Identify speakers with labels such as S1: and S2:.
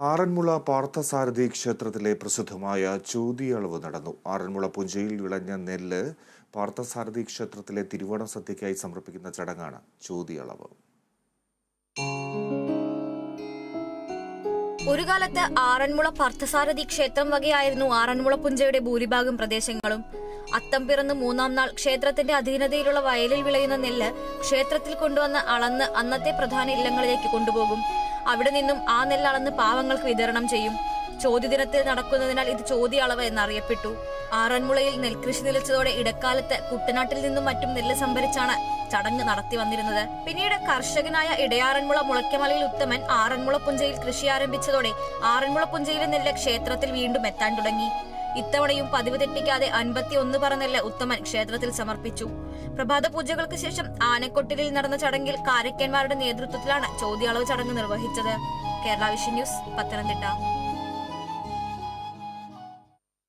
S1: ആറന്മുള പാർത്ഥസാരഥി ക്ഷേത്രത്തിലെ പ്രസിദ്ധമായ ചോതിയളവ് നടന്നു. ആറന്മുള പുഞ്ചയിൽ വിളഞ്ഞ നെല്ല് പാർത്ഥസാരഥി ക്ഷേത്രത്തിലെ തിരുവോണ സദ്യയ്ക്കായി സമർപ്പിക്കുന്ന ചടങ്ങാണ് ചോതിയളവ്
S2: ഒരു കാലത്ത് ആറന്മുള പാർത്ഥസാരഥി ക്ഷേത്രം വകയായിരുന്നു ആറന്മുള പുഞ്ചയുടെ ഭൂരിഭാഗം പ്രദേശങ്ങളും. അത്തം പിറന്ന് മൂന്നാം നാൾ ക്ഷേത്രത്തിന്റെ അധീനതയിലുള്ള വയലിൽ വിളയുന്ന നെല്ല് ക്ഷേത്രത്തിൽ കൊണ്ടുവന്ന് അളന്ന് അന്നത്തെ പ്രധാന ഇല്ലങ്ങളിലേക്ക് കൊണ്ടുപോകും. അവിടെ നിന്നും ആ നെല്ല് അളന്ന് പാവങ്ങൾക്ക് വിതരണം ചെയ്യും. ചോദ്യദിനത്തിൽ നടക്കുന്നതിനാൽ ഇത് ചോദ്യ അളവ് എന്നറിയപ്പെട്ടു. ആറന്മുളയിൽ നെൽകൃഷി നിലച്ചതോടെ ഇടക്കാലത്ത് കുട്ടനാട്ടിൽ നിന്നും മറ്റും നെല്ല് സംഭരിച്ചാണ് ചടങ്ങ് നടത്തി വന്നിരുന്നത്. പിന്നീട് കർഷകനായ ഇടയാറന്മുള മുളയ്ക്കമലയിൽ ഉത്തമൻ ആറന്മുള പുഞ്ചയിൽ കൃഷി ആരംഭിച്ചതോടെ ആറന്മുള പുഞ്ചയിലെ നെല്ല് ക്ഷേത്രത്തിൽ വീണ്ടും എത്താൻ തുടങ്ങി. ഇത്തവണയും പതിവ് തെറ്റിക്കാതെ അൻപത്തി ഒന്ന് പറ നെല്ല് ഉത്തമൻ ക്ഷേത്രത്തിൽ സമർപ്പിച്ചു. പ്രഭാത പൂജകൾക്ക് ശേഷം ആനക്കൊട്ടിലിൽ നടന്ന ചടങ്ങിൽ കാരക്കന്മാരുടെ നേതൃത്വത്തിലാണ് ചോദ്യാളവ് ചടങ്ങ് നിർവഹിച്ചത്. Kerala vision news Pathanamthitta.